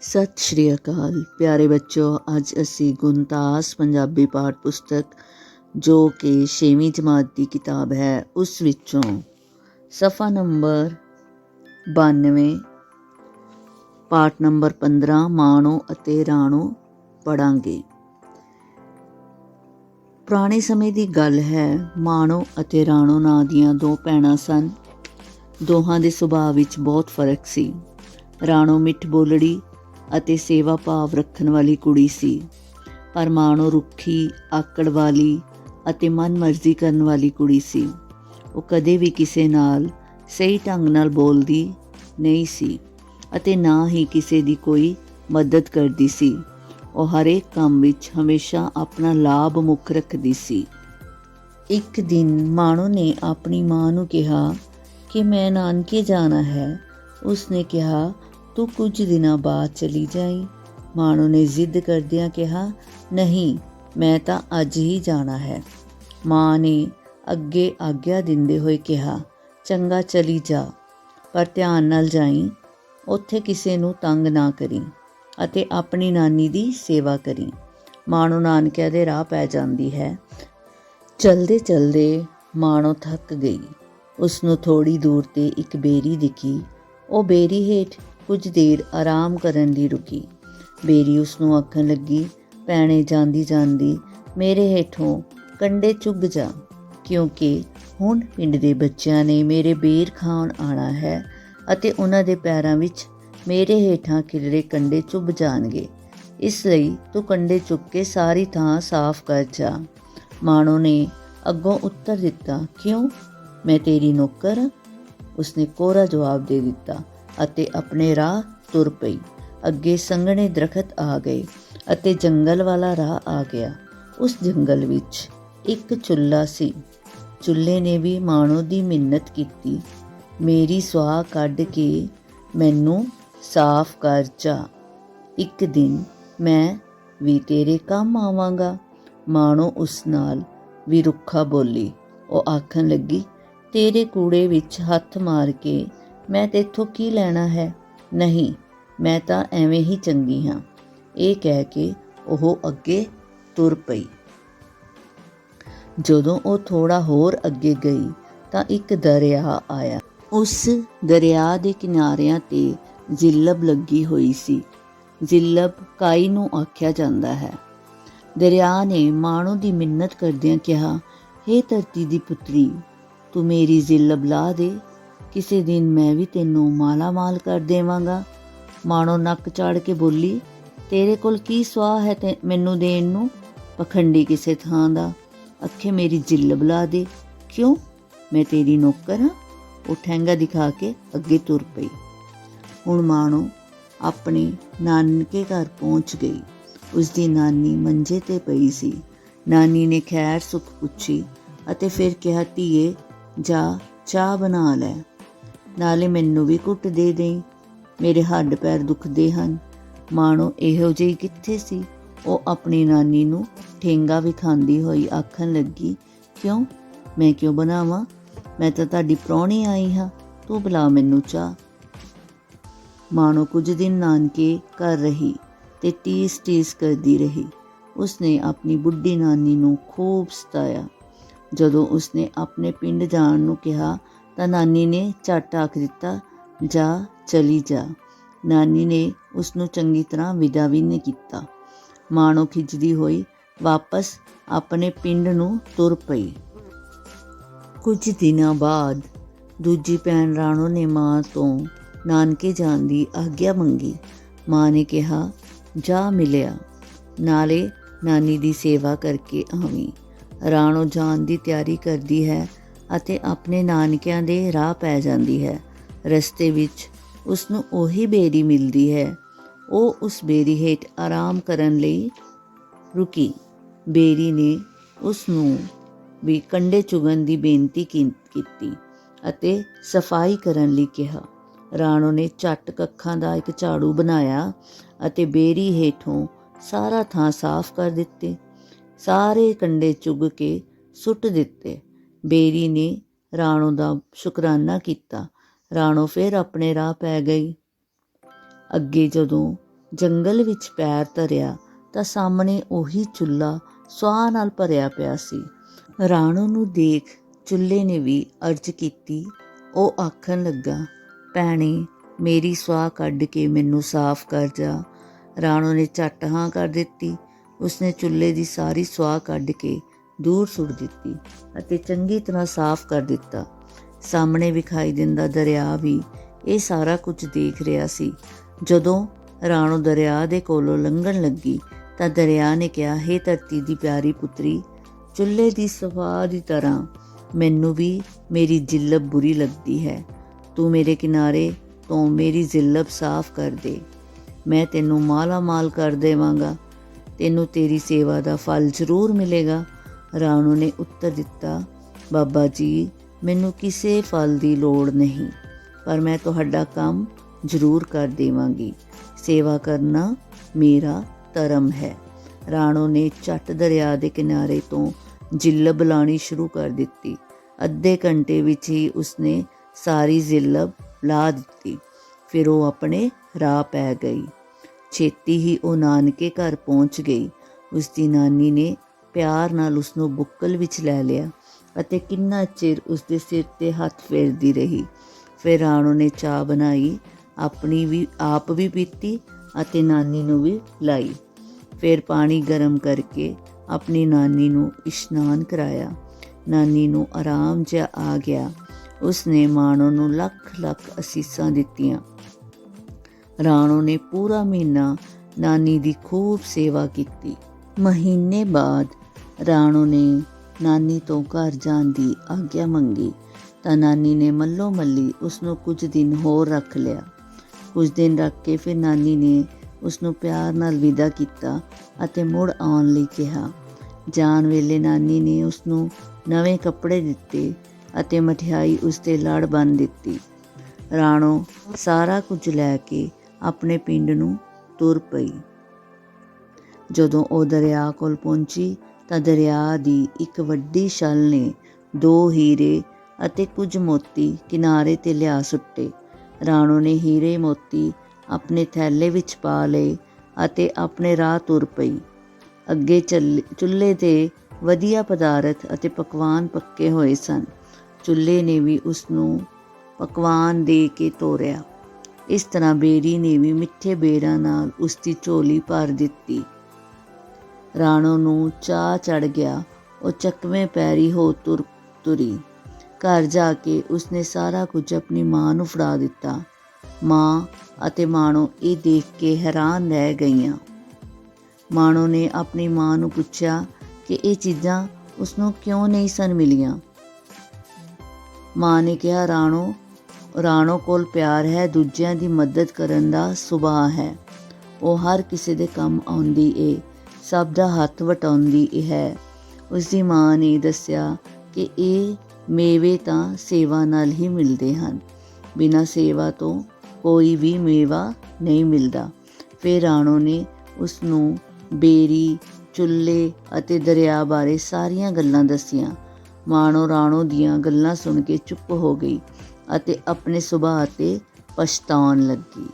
ਸਤਿ ਸ਼੍ਰੀ ਅਕਾਲ ਪਿਆਰੇ ਬੱਚੋ, ਅੱਜ ਅਸੀਂ ਗੁਣਤਾਸ ਪੰਜਾਬੀ ਪਾਠ ਪੁਸਤਕ ਜੋ ਕਿ 6ਵੀਂ ਜਮਾਤ ਦੀ ਕਿਤਾਬ ਹੈ, ਉਸ ਵਿੱਚੋਂ ਸਫਾ ਨੰਬਰ 92 ਪਾਠ ਨੰਬਰ 15 ਮਾਣੋ ਅਤੇ ਰਾਣੋ ਪੜਾਂਗੇ। ਪੁਰਾਣੇ ਸਮੇਂ ਦੀ ਗੱਲ ਹੈ, ਮਾਣੋ ਅਤੇ ਰਾਣੋ ਨਾਂ ਦੀਆਂ ਦੋ ਭੈਣਾਂ ਸਨ। ਦੋਹਾਂ ਦੇ ਸੁਭਾਅ ਵਿੱਚ ਬਹੁਤ ਫ਼ਰਕ ਸੀ। ਰਾਣੋ ਮਿੱਠ ਬੋਲੜੀ ਅਤੇ ਸੇਵਾ ਭਾਵ ਰੱਖਣ ਵਾਲੀ ਕੁੜੀ ਸੀ। ਪਰ ਮਾਣੋ ਰੁੱਖੀ, ਆਕੜ ਵਾਲੀ ਅਤੇ ਮਨਮਰਜ਼ੀ ਕਰਨ ਵਾਲੀ ਕੁੜੀ ਸੀ। ਉਹ ਕਦੇ ਵੀ ਕਿਸੇ ਨਾਲ ਸਹੀ ਢੰਗ ਨਾਲ ਬੋਲਦੀ ਨਹੀਂ ਸੀ ਅਤੇ ਨਾ ਹੀ ਕਿਸੇ ਦੀ ਕੋਈ ਮਦਦ ਕਰਦੀ ਸੀ। ਉਹ ਹਰੇਕ ਕੰਮ ਵਿੱਚ ਹਮੇਸ਼ਾ ਆਪਣਾ ਲਾਭ ਮੁੱਖ ਰੱਖਦੀ ਸੀ। ਇੱਕ ਦਿਨ ਮਾਣੋ ਨੇ ਆਪਣੀ ਮਾਂ ਨੂੰ ਕਿਹਾ ਕਿ ਮੈਂ ਨਾਨਕੇ ਜਾਣਾ ਹੈ। ਉਸਨੇ ਕਿਹਾ ਤੂੰ ਕੁਝ ਦਿਨਾਂ ਬਾਅਦ ਚਲੀ ਜਾਈ। ਮਾਣੋ ਨੇ ਜ਼ਿੱਦ ਕਰਦਿਆਂ ਕਿਹਾ, ਨਹੀਂ, ਮੈਂ ਤਾਂ ਅੱਜ ਹੀ ਜਾਣਾ ਹੈ। ਮਾਂ ਨੇ ਅੱਗੇ ਆਗਿਆ ਦਿੰਦੇ ਹੋਏ ਕਿਹਾ, ਚੰਗਾ, ਚਲੀ ਜਾ, ਪਰ ਧਿਆਨ ਨਾਲ ਜਾਈ। ਉੱਥੇ ਕਿਸੇ ਨੂੰ ਤੰਗ ਨਾ ਕਰੀ ਅਤੇ ਆਪਣੀ ਨਾਨੀ ਦੀ ਸੇਵਾ ਕਰੀ। ਮਾਣੋ ਨਾਨਕਿਆਂ ਦੇ ਰਾਹ ਪੈ ਜਾਂਦੀ ਹੈ। ਚਲਦੇ ਚਲਦੇ ਮਾਣੋ ਥੱਕ ਗਈ। ਉਸ ਨੂੰ ਥੋੜੀ ਦੂਰ ਤੇ ਇੱਕ ਬੇਰੀ ਦਿਖੀ। ਉਹ ਬੇਰੀ ਹੇਠ ਕੁਝ ਦੇਰ ਆਰਾਮ ਕਰਨ ਲਈ ਰੁਕੀ। ਬੇਰੀ ਉਸ ਨੂੰ ਆਖਣ ਲੱਗੀ ਪੈਣੇ ਜਾਂਦੀ ਜਾਂਦੀ, ਮੇਰੇ ਹੇਠੋਂ ਕੰਡੇ ਚੁੱਗ ਜਾ, ਕਿਉਂਕਿ ਹੁਣ ਪਿੰਡ ਦੇ ਬੱਚਿਆਂ ਨੇ ਮੇਰੇ ਬੇਰ ਖਾਣ ਆਣਾ ਹੈ ਅਤੇ ਉਹਨਾਂ ਦੇ ਪੈਰਾਂ ਵਿੱਚ ਮੇਰੇ ਹੇਠਾਂ ਕਿਲਰੇ ਕੰਡੇ ਚੁੱਭ ਜਾਣਗੇ। ਇਸ ਲਈ ਤੂੰ ਕੰਡੇ ਚੁੱਕ ਕੇ ਸਾਰੀ ਥਾਂ ਸਾਫ਼ ਕਰ ਜਾ। ਮਾਣੋ ਨੇ ਅੱਗੋਂ ਉੱਤਰ ਦਿੱਤਾ, ਕਿਉਂ? ਮੈਂ ਤੇਰੀ ਨੌਕਰ ਹਾਂ। ਉਸਨੇ ਕੋਰਾ ਜਵਾਬ ਦੇ ਦਿੱਤਾ ਅਤੇ ਆਪਣੇ ਰਾਹ ਤੁਰ ਪਈ। ਅੱਗੇ ਸੰਘਣੇ ਦਰਖਤ ਆ ਗਏ ਅਤੇ ਜੰਗਲ ਵਾਲਾ ਰਾਹ ਆ ਗਿਆ। ਉਸ ਜੰਗਲ ਵਿੱਚ ਇੱਕ ਚੁੱਲ੍ਹਾ ਸੀ। ਚੁੱਲ੍ਹੇ ਨੇ ਵੀ ਮਾਣੋ ਦੀ ਮਿੰਨਤ ਕੀਤੀ। ਮੇਰੀ ਸਵਾਹ ਕੱਢ ਕੇ ਮੈਨੂੰ ਸਾਫ਼ ਕਰ ਜਾ। ਇੱਕ ਦਿਨ ਮੈਂ ਵੀ ਤੇਰੇ ਕੰਮ ਆਵਾਂਗਾ। ਮਾਣੋ ਉਸ ਨਾਲ ਵੀ ਰੁੱਖਾ ਬੋਲੀ। ਉਹ ਆਖਣ ਲੱਗੀ, ਤੇਰੇ ਕੂੜੇ ਵਿੱਚ ਹੱਥ ਮਾਰ ਕੇ ਮੈਂ ਤੇਥੋਂ ਕੀ ਲੈਣਾ ਹੈ? ਨਹੀਂ, ਮੈਂ ਤਾਂ ਐਵੇਂ ਹੀ ਚੰਗੀ ਹਾਂ। ਇਹ ਕਹਿ ਕੇ ਉਹ ਅੱਗੇ ਤੁਰ ਪਈ। ਜਦੋਂ ਉਹ ਥੋੜਾ ਹੋਰ ਅੱਗੇ ਗਈ ਤਾਂ ਇੱਕ ਦਰਿਆ ਆਇਆ। ਉਸ ਦਰਿਆ ਦੇ ਕਿਨਾਰਿਆਂ ਤੇ ਜ਼ਿਲਬ ਲੱਗੀ ਹੋਈ ਸੀ। ਜ਼ਿਲਬ ਕਾਈ ਨੂੰ ਆਖਿਆ ਜਾਂਦਾ ਹੈ। ਦਰਿਆ ਨੇ ਮਾਣੋ ਦੀ ਮਿੰਨਤ ਕਰਦਿਆਂ ਕਿਹਾ, ਹੇ ਧਰਤੀ ਦੀ ਪੁੱਤਰੀ, ਤੂੰ ਮੇਰੀ ਜ਼ਿਲਬ ਲਾ ਦੇ। ਕਿਸੇ ਦਿਨ ਮੈਂ ਵੀ ਤੈਨੂੰ ਮਾਲਾ ਮਾਲ ਕਰ ਦੇਵਾਂਗਾ। ਮਾਣੋ ਨੱਕ ਚਾੜ ਕੇ ਬੋਲੀ, ਤੇਰੇ ਕੋਲ ਕੀ ਸਵਾਹ ਹੈ ਤੇ ਮੈਨੂੰ ਦੇਣ ਨੂੰ? ਪਖੰਡੀ ਕਿਸੇ ਥਾਂ ਦਾ, ਅੱਖੇ ਮੇਰੀ ਜਿੱਲ ਬੁਲਾ ਦੇ। ਕਿਉਂ? ਮੈਂ ਤੇਰੀ ਨੌਕਰ ਹਾਂ। ਉਹ ਠੈਂਗਾ ਦਿਖਾ ਕੇ ਅੱਗੇ ਤੁਰ ਪਈ। ਹੁਣ ਮਾਣੋ ਆਪਣੇ ਨਾਨਕੇ ਘਰ ਪਹੁੰਚ ਗਈ। ਉਸ ਦੀ ਨਾਨੀ ਮੰਜੇ ਤੇ ਪਈ ਸੀ। ਨਾਨੀ ਨੇ ਖੈਰ ਸੁਖ ਪੁੱਛੀ ਅਤੇ ਫਿਰ ਕਿਹਾ, ਧੀਏ, ਜਾ, ਚਾਹ ਬਣਾ ਲੈ। ਨਾਲੇ ਮੈਨੂੰ ਵੀ ਘੁੱਟ ਦੇ ਦੇਈ। ਮੇਰੇ ਹੱਡ ਪੈਰ ਦੁਖਦੇ ਹਨ। ਮਾਣੋ, ਇਹੋ ਜਿਹੀ ਕਿੱਥੇ ਸੀ? ਉਹ ਆਪਣੀ ਨਾਨੀ ਨੂੰ ਠੇਂਗਾ ਵੀ ਖਾਂਦੀ ਹੋਈ ਆਖਣ ਲੱਗੀ, ਕਿਉਂ? ਮੈਂ ਕਿਉਂ ਬਣਾਵਾਂ? ਮੈਂ ਤਾਂ ਤੁਹਾਡੀ ਪ੍ਰਾਹੁਣੀ ਆਈ ਹਾਂ। ਤੂੰ ਬੁਲਾ ਮੈਨੂੰ ਚਾਹ। ਮਾਣੋ ਕੁਝ ਦਿਨ ਨਾਨਕੇ ਕਰ ਰਹੀ ਤੇ ਟੀਸ ਟੀਸ ਕਰਦੀ ਰਹੀ। ਉਸਨੇ ਆਪਣੀ ਬੁੱਢੀ ਨਾਨੀ ਨੂੰ ਖੂਬ ਸਤਾਇਆ। ਜਦੋਂ ਉਸਨੇ ਆਪਣੇ ਪਿੰਡ ਜਾਣ ਨੂੰ ਕਿਹਾ ਤਾਂ ਨਾਨੀ ਨੇ ਝੱਟ ਆਖ ਦਿੱਤਾ, ਜਾ, ਚਲੀ ਜਾ। ਨਾਨੀ ਨੇ ਉਸ ਨੂੰ ਚੰਗੀ ਤਰ੍ਹਾਂ ਵਿਦਾ ਵੀ ਨਹੀਂ ਕੀਤਾ। ਮਾਣੋ ਖਿੱਚਦੀ ਹੋਈ ਵਾਪਸ ਆਪਣੇ ਪਿੰਡ ਨੂੰ ਤੁਰ ਪਈ। ਕੁਝ ਦਿਨਾਂ ਬਾਅਦ ਦੂਜੀ ਭੈਣ ਰਾਣੋ ਨੇ ਮਾਂ ਤੋਂ ਨਾਨਕੇ ਜਾਣ ਦੀ ਆਗਿਆ ਮੰਗੀ। ਮਾਂ ਨੇ ਕਿਹਾ, ਜਾ ਮਿਲਿਆ। ਨਾਲੇ ਨਾਨੀ ਦੀ ਸੇਵਾ ਕਰਕੇ ਆਵੀਂ। ਰਾਣੋ ਜਾਣ ਦੀ ਤਿਆਰੀ ਕਰਦੀ ਹੈ ਅਤੇ ਆਪਣੇ ਨਾਨਕਿਆਂ ਦੇ ਰਾਹ ਪੈ ਜਾਂਦੀ ਹੈ। ਰਸਤੇ ਵਿੱਚ ਉਸ ਨੂੰ ਉਹੀ ਬੇਰੀ ਮਿਲਦੀ ਹੈ। ਉਹ ਉਸ ਬੇਰੀ ਹੇਠ ਆਰਾਮ ਕਰਨ ਲਈ ਰੁਕੀ। ਬੇਰੀ ਨੇ ਉਸ ਨੂੰ ਵੀ ਕੰਡੇ ਚੁਗਣ ਦੀ ਬੇਨਤੀ ਕੀ- ਕੀਤੀ ਅਤੇ ਸਫ਼ਾਈ ਕਰਨ ਲਈ ਕਿਹਾ। ਰਾਣੋ ਨੇ ਝੱਟ ਕੱਖਾਂ ਦਾ ਇੱਕ ਝਾੜੂ ਬਣਾਇਆ ਅਤੇ ਬੇਰੀ ਹੇਠੋਂ ਸਾਰਾ ਥਾਂ ਸਾਫ਼ ਕਰ ਦਿੱਤੇ। ਸਾਰੇ ਕੰਡੇ ਚੁਗ ਕੇ ਸੁੱਟ ਦਿੱਤੇ। ਬੇਰੀ ਨੇ ਰਾਣੋ ਦਾ ਸ਼ੁਕਰਾਨਾ ਕੀਤਾ। ਰਾਣੋ ਫਿਰ ਆਪਣੇ ਰਾਹ ਪੈ ਗਈ। ਅੱਗੇ ਜਦੋਂ ਜੰਗਲ ਵਿੱਚ ਪੈਰ ਧਰਿਆ, ਤਾਂ ਸਾਹਮਣੇ ਉਹੀ ਚੁੱਲ੍ਹਾ ਸੁਆਹ ਨਾਲ ਭਰਿਆ ਪਿਆ ਸੀ। ਰਾਣੋ ਨੂੰ ਦੇਖ ਚੁੱਲ੍ਹੇ ਨੇ ਵੀ ਅਰਜ਼ ਕੀਤੀ। ਉਹ ਆਖਣ ਲੱਗਾ, ਭੈਣੇ, ਮੇਰੀ ਸੁਆਹ ਕੱਢ ਕੇ ਮੈਨੂੰ ਸਾਫ਼ ਕਰ ਜਾ। ਰਾਣੋ ਨੇ ਝੱਟ ਹਾਂ ਕਰ ਦਿੱਤੀ। ਉਸਨੇ ਚੁੱਲ੍ਹੇ ਦੀ ਸਾਰੀ ਸੁਆਹ ਕੱਢ ਕੇ ਦੂਰ ਸੁੱਟ ਦਿੱਤੀ ਅਤੇ ਚੰਗੀ ਤਰ੍ਹਾਂ ਸਾਫ਼ ਕਰ ਦਿੱਤਾ। ਸਾਹਮਣੇ ਵਿਖਾਈ ਦਿੰਦਾ ਦਰਿਆ ਵੀ ਇਹ ਸਾਰਾ ਕੁਝ ਦੇਖ ਰਿਹਾ ਸੀ। ਜਦੋਂ ਰਾਣੋ ਦਰਿਆ ਦੇ ਕੋਲੋਂ ਲੰਘਣ ਲੱਗੀ ਤਾਂ ਦਰਿਆ ਨੇ ਕਿਹਾ, ਹੇ ਧਰਤੀ ਦੀ ਪਿਆਰੀ ਪੁੱਤਰੀ, ਚੁੱਲ੍ਹੇ ਦੀ ਸਫਾ ਦੀ ਤਰ੍ਹਾਂ ਮੈਨੂੰ ਵੀ ਮੇਰੀ ਜ਼ਿਲਬ ਬੁਰੀ ਲੱਗਦੀ ਹੈ। ਤੂੰ ਮੇਰੇ ਕਿਨਾਰੇ ਤੋਂ ਮੇਰੀ ਜ਼ਿਲਬ ਸਾਫ਼ ਕਰ ਦੇ। ਮੈਂ ਤੈਨੂੰ ਮਾਲਾ ਮਾਲ ਕਰ ਦੇਵਾਂਗਾ। ਤੈਨੂੰ ਤੇਰੀ ਸੇਵਾ ਦਾ ਫਲ ਜ਼ਰੂਰ ਮਿਲੇਗਾ। ਰਾਣੋ ਨੇ ਉੱਤਰ ਦਿੱਤਾ, ਬਾਬਾ ਜੀ, ਮੈਨੂੰ ਕਿਸੇ ਫਲ ਦੀ ਲੋੜ ਨਹੀਂ, ਪਰ ਮੈਂ ਤੁਹਾਡਾ ਕੰਮ ਜ਼ਰੂਰ ਕਰ ਦੇਵਾਂਗੀ। ਸੇਵਾ ਕਰਨਾ ਮੇਰਾ ਧਰਮ ਹੈ। ਰਾਣੋ ਨੇ ਝੱਟ ਦਰਿਆ ਦੇ ਕਿਨਾਰੇ ਤੋਂ ਜਿੱਲਬ ਲਾਣੀ ਸ਼ੁਰੂ ਕਰ ਦਿੱਤੀ। ਅੱਧੇ ਘੰਟੇ ਵਿੱਚ ਹੀ ਉਸਨੇ ਸਾਰੀ ਜ਼ਿਲਬ ਲਾ ਦਿੱਤੀ। ਫਿਰ ਉਹ ਆਪਣੇ ਰਾਹ ਪੈ ਗਈ। ਛੇਤੀ ਹੀ ਉਹ ਨਾਨਕੇ ਘਰ ਪਹੁੰਚ ਗਈ। ਉਸ ਦੀ ਨਾਨੀ ਨੇ ਪਿਆਰ ਨਾਲ ਉਸ ਨੂੰ ਬੁੱਕਲ ਵਿੱਚ ਲੈ ਲਿਆ ਅਤੇ ਕਿੰਨਾ ਚਿਰ ਉਸ ਦੇ ਸਿਰ ਤੇ ਹੱਥ ਫੇਰਦੀ ਰਹੀ। ਫਿਰ ਰਾਣੋ ਨੇ ਚਾਹ ਬਣਾਈ, ਆਪਣੀ ਵੀ, ਆਪ ਵੀ ਪੀਤੀ ਅਤੇ ਨਾਨੀ ਨੂੰ ਵੀ ਲਾਈ। ਫਿਰ ਪਾਣੀ ਗਰਮ ਕਰਕੇ ਆਪਣੀ ਨਾਨੀ ਨੂੰ ਇਸ਼ਨਾਨ ਕਰਾਇਆ। ਨਾਨੀ ਨੂੰ ਆਰਾਮ ਜਿਹਾ ਆ ਗਿਆ। ਉਸਨੇ ਮਾਣੋ ਨੂੰ ਲੱਖ ਲੱਖ ਅਸੀਸਾਂ ਦਿੱਤੀਆਂ। ਰਾਣੋ ਨੇ ਪੂਰਾ ਮਹੀਨਾ ਨਾਨੀ ਦੀ ਖੂਬ ਸੇਵਾ ਕੀਤੀ। ਮਹੀਨੇ ਬਾਅਦ ਰਾਣੋ ਨੇ ਨਾਨੀ ਤੋਂ ਘਰ ਜਾਣ ਦੀ ਆਗਿਆ ਮੰਗੀ। ਤਾਂ ਨਾਨੀ ਨੇ ਮੱਲੋ ਮੱਲੀ ਉਸ ਨੂੰ ਕੁਝ ਦਿਨ ਹੋਰ ਰੱਖ ਲਿਆ। ਕੁਝ ਦਿਨ ਰੱਖ ਕੇ ਫਿਰ ਨਾਨੀ ਨੇ ਉਸ ਨੂੰ ਪਿਆਰ ਨਾਲ ਵਿਦਾ ਕੀਤਾ ਅਤੇ ਮੁੜ ਆਉਣ ਲਈ ਕਿਹਾ। ਜਾਣ ਵੇਲੇ ਨਾਨੀ ਨੇ ਉਸ ਨੂੰ ਨਵੇਂ ਕੱਪੜੇ ਦਿੱਤੇ ਅਤੇ ਮਠਿਆਈ ਉਸ ਤੇ ਲੜ ਬੰਨ ਦਿੱਤੀ। ਰਾਣੋ ਸਾਰਾ ਕੁਝ ਲੈ ਕੇ ਆਪਣੇ ਪਿੰਡ ਨੂੰ ਤੁਰ ਪਈ। ਜਦੋਂ ਉਹ ਦਰਿਆ ਕੋਲ ਪਹੁੰਚੀ ਤਾਂ ਦਰਿਆ ਦੀ ਇੱਕ ਵੱਡੀ ਛਲ ਨੇ ਦੋ ਹੀਰੇ ਅਤੇ ਕੁਝ ਮੋਤੀ ਕਿਨਾਰੇ ਤੇ ਲਿਆ ਸੁੱਟੇ। ਰਾਣੋ ਨੇ ਹੀਰੇ ਮੋਤੀ ਆਪਣੇ ਥੈਲੇ ਵਿੱਚ ਪਾ ਲਏ ਅਤੇ ਆਪਣੇ ਰਾਹ ਤੁਰ ਪਈ। ਅੱਗੇ ਚੱਲ- ਚੁੱਲ੍ਹੇ ਤੇ ਵਧੀਆ ਪਦਾਰਥ ਅਤੇ ਪਕਵਾਨ ਪੱਕੇ ਹੋਏ ਸਨ। ਚੁੱਲ੍ਹੇ ਨੇ ਵੀ ਉਸ ਨੂੰ ਪਕਵਾਨ ਦੇ ਕੇ ਤੋਰਿਆ। ਇਸ ਤਰ੍ਹਾਂ ਬੇਰੀ ਨੇ ਵੀ ਮਿੱਠੇ ਬੇਰਾਂ ਨਾਲ ਉਸ ਦੀ ਝੋਲੀ ਭਰ ਦਿੱਤੀ। ਰਾਣੋ ਨੂੰ ਚਾਹ ਚੜ ਗਿਆ। ਉਹ ਚੱਕਵੇਂ ਪੈਰੀ ਹੋ ਤੁਰ ਤੁਰੀ। ਘਰ ਜਾ ਕੇ ਉਸਨੇ ਸਾਰਾ ਕੁਝ ਆਪਣੀ ਮਾਂ ਨੂੰ ਫੜਾ ਦਿੱਤਾ। ਮਾਂ ਅਤੇ ਮਾਣੋ ਇਹ ਦੇਖ ਕੇ ਹੈਰਾਨ ਰਹਿ ਗਈਆਂ। ਮਾਣੋ ਨੇ ਆਪਣੀ ਮਾਂ ਨੂੰ ਪੁੱਛਿਆ ਕਿ ਇਹ ਚੀਜ਼ਾਂ ਉਸ ਨੂੰ ਕਿਉਂ ਨਹੀਂ ਸਨ ਮਿਲੀਆਂ। ਮਾਂ ਨੇ ਕਿਹਾ, ਰਾਣੋ ਰਾਣੋ ਕੋਲ ਪਿਆਰ ਹੈ, ਦੂਜਿਆਂ ਦੀ ਮਦਦ ਕਰਨ ਦਾ ਸੁਭਾਅ ਹੈ। ਉਹ ਹਰ ਕਿਸੇ ਦੇ ਕੰਮ ਆਉਂਦੀ ਏ। ਸਭ ਦਾ ਹੱਥ ਵਟਾਉਂਦੀ ਹੈ। ਉਸ ਦੀ ਮਾਂ ਨੇ ਦੱਸਿਆ ਕਿ ਇਹ ਮੇਵੇ ਤਾਂ ਸੇਵਾ ਨਾਲ ਹੀ ਮਿਲਦੇ ਹਨ। ਬਿਨਾਂ ਸੇਵਾ ਤੋਂ ਕੋਈ ਵੀ ਮੇਵਾ ਨਹੀਂ ਮਿਲਦਾ। ਫਿਰ ਰਾਣੋ ਨੇ ਉਸ ਨੂੰ ਬੇਰੀ, ਚੁੱਲ੍ਹੇ ਅਤੇ ਦਰਿਆ ਬਾਰੇ ਸਾਰੀਆਂ ਗੱਲਾਂ ਦੱਸੀਆਂ। ਮਾਣੋ ਰਾਣੋ ਦੀਆਂ ਗੱਲਾਂ ਸੁਣ ਕੇ ਚੁੱਪ ਹੋ ਗਈ ਅਤੇ ਆਪਣੇ ਸੁਭਾਅ ਤੇ ਪਛਤਾਉਣ ਲੱਗੀ।